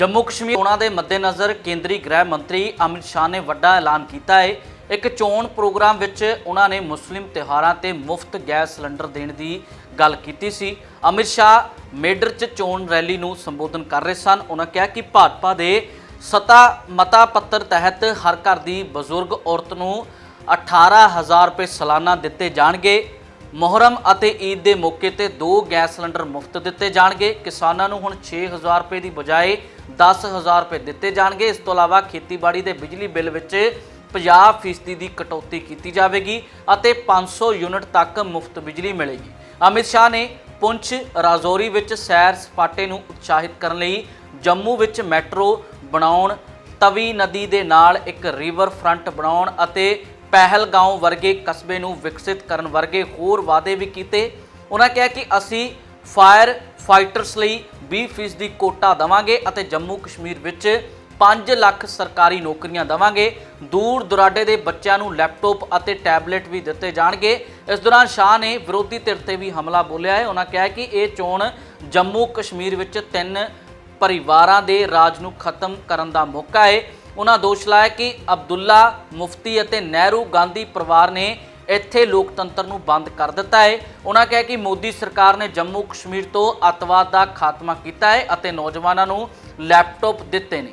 ਜੰਮੂ ਕਸ਼ਮੀਰ ਚੋਣਾਂ ਦੇ ਮੱਦੇਨਜ਼ਰ ਕੇਂਦਰੀ ਗ੍ਰਹਿ ਮੰਤਰੀ ਅਮਿਤ ਸ਼ਾਹ ਨੇ ਵੱਡਾ ਐਲਾਨ ਕੀਤਾ ਹੈ ਇੱਕ ਚੋਣ ਪ੍ਰੋਗਰਾਮ ਵਿੱਚ ਉਹਨਾਂ ਨੇ ਮੁਸਲਿਮ ਤਿਉਹਾਰਾਂ ਤੇ ਮੁਫਤ ਗੈਸ ਸਿਲੰਡਰ ਦੇਣ ਦੀ ਗੱਲ ਕੀਤੀ ਸੀ। ਅਮਿਤ ਸ਼ਾਹ ਮੇਡਰ 'ਚ ਚੋਣ ਰੈਲੀ ਨੂੰ ਸੰਬੋਧਨ ਕਰ ਰਹੇ ਸਨ। ਉਹਨਾਂ ਕਿਹਾ ਕਿ ਭਾਜਪਾ ਦੇ ਸਤਾ ਮਤਾ ਪੱਤਰ ਤਹਿਤ ਹਰ ਘਰ ਦੀ ਬਜ਼ੁਰਗ ਔਰਤ ਨੂੰ 18000 ਰੁਪਏ ਸਾਲਾਨਾ ਦਿੱਤੇ ਜਾਣਗੇ। ਮੁਹਰਮ ਅਤੇ ਈਦ ਦੇ ਮੌਕੇ ਤੇ ਦੋ ਗੈਸ ਸਿਲੰਡਰ ਮੁਫਤ ਦਿੱਤੇ ਜਾਣਗੇ। ਕਿਸਾਨਾਂ ਨੂੰ ਹੁਣ 6000 ਰੁਪਏ ਦੀ ਬਜਾਏ 10000 ਰੁਪਏ ਦਿੱਤੇ ਜਾਣਗੇ। ਇਸ ਤੋਂ ਇਲਾਵਾ ਖੇਤੀਬਾੜੀ ਦੇ ਬਿਜਲੀ ਬਿੱਲ ਵਿੱਚ 50% ਦੀ ਕਟੌਤੀ ਕੀਤੀ ਜਾਵੇਗੀ ਅਤੇ 500 ਯੂਨਿਟ ਤੱਕ ਮੁਫਤ ਬਿਜਲੀ ਮਿਲੇਗੀ। ਅਮਿਤ ਸ਼ਾਹ ਨੇ ਪੁੰਛ ਰਾਜੌਰੀ ਵਿੱਚ ਸੈਰ ਸਪਾਟੇ ਨੂੰ ਉਤਸ਼ਾਹਿਤ ਕਰਨ ਲਈ ਜੰਮੂ ਵਿੱਚ ਮੈਟਰੋ ਬਣਾਉਣ, ਤਵੀ ਨਦੀ ਦੇ ਨਾਲ ਇੱਕ ਰਿਵਰ ਫਰੰਟ ਬਣਾਉਣ ਅਤੇ ਪਹਿਲਗਾਉਂ ਵਰਗੇ ਕਸਬੇ ਨੂੰ ਵਿਕਸਿਤ ਕਰਨ ਵਰਗੇ ਹੋਰ ਵਾਅਦੇ ਵੀ ਕੀਤੇ। ਉਹਨਾਂ ਕਿਹਾ ਕਿ ਅਸੀਂ ਫਾਇਰ ਫਾਈਟਰਸ ਲਈ 20% ਦੀ ਕੋਟਾ ਦਵਾਂਗੇ ਅਤੇ ਜੰਮੂ ਕਸ਼ਮੀਰ ਵਿੱਚ 5 ਲੱਖ ਸਰਕਾਰੀ ਨੌਕਰੀਆਂ ਦਵਾਂਗੇ। ਦੂਰ ਦੁਰਾਡੇ ਦੇ ਬੱਚਿਆਂ ਨੂੰ ਲੈਪਟਾਪ ਅਤੇ ਟੈਬਲੇਟ ਵੀ ਦਿੱਤੇ ਜਾਣਗੇ। ਇਸ ਦੌਰਾਨ ਸ਼ਾਹ ਨੇ ਵਿਰੋਧੀ ਧਿਰ ਤੇ ਵੀ ਹਮਲਾ ਬੋਲਿਆ ਹੈ। ਉਹਨਾਂ ਕਿਹਾ ਕਿ ਇਹ ਚੋਣ ਜੰਮੂ ਕਸ਼ਮੀਰ ਵਿੱਚ ਤਿੰਨ ਪਰਿਵਾਰਾਂ ਦੇ ਰਾਜ ਨੂੰ ਖਤਮ ਕਰਨ ਦਾ ਮੌਕਾ ਹੈ। ਉਹਨਾਂ ਦੋਸ਼ ਲਾਇਆ ਕਿ ਅਬਦੁੱਲਾ ਮੁਫਤੀ ਅਤੇ ਨਹਿਰੂ ਗਾਂਧੀ ਪਰਿਵਾਰ ਨੇ ਇੱਥੇ ਲੋਕਤੰਤਰ ਨੂੰ ਬੰਦ ਕਰ ਦਿੱਤਾ ਹੈ। ਉਹਨਾਂ ਕਿਹਾ ਕਿ ਮੋਦੀ ਸਰਕਾਰ ਨੇ ਜੰਮੂ ਕਸ਼ਮੀਰ ਤੋਂ ਅੱਤਵਾਦ ਦਾ ਖਾਤਮਾ ਕੀਤਾ ਹੈ ਅਤੇ ਨੌਜਵਾਨਾਂ ਨੂੰ ਲੈਪਟਾਪ ਦਿੱਤੇ ਨੇ।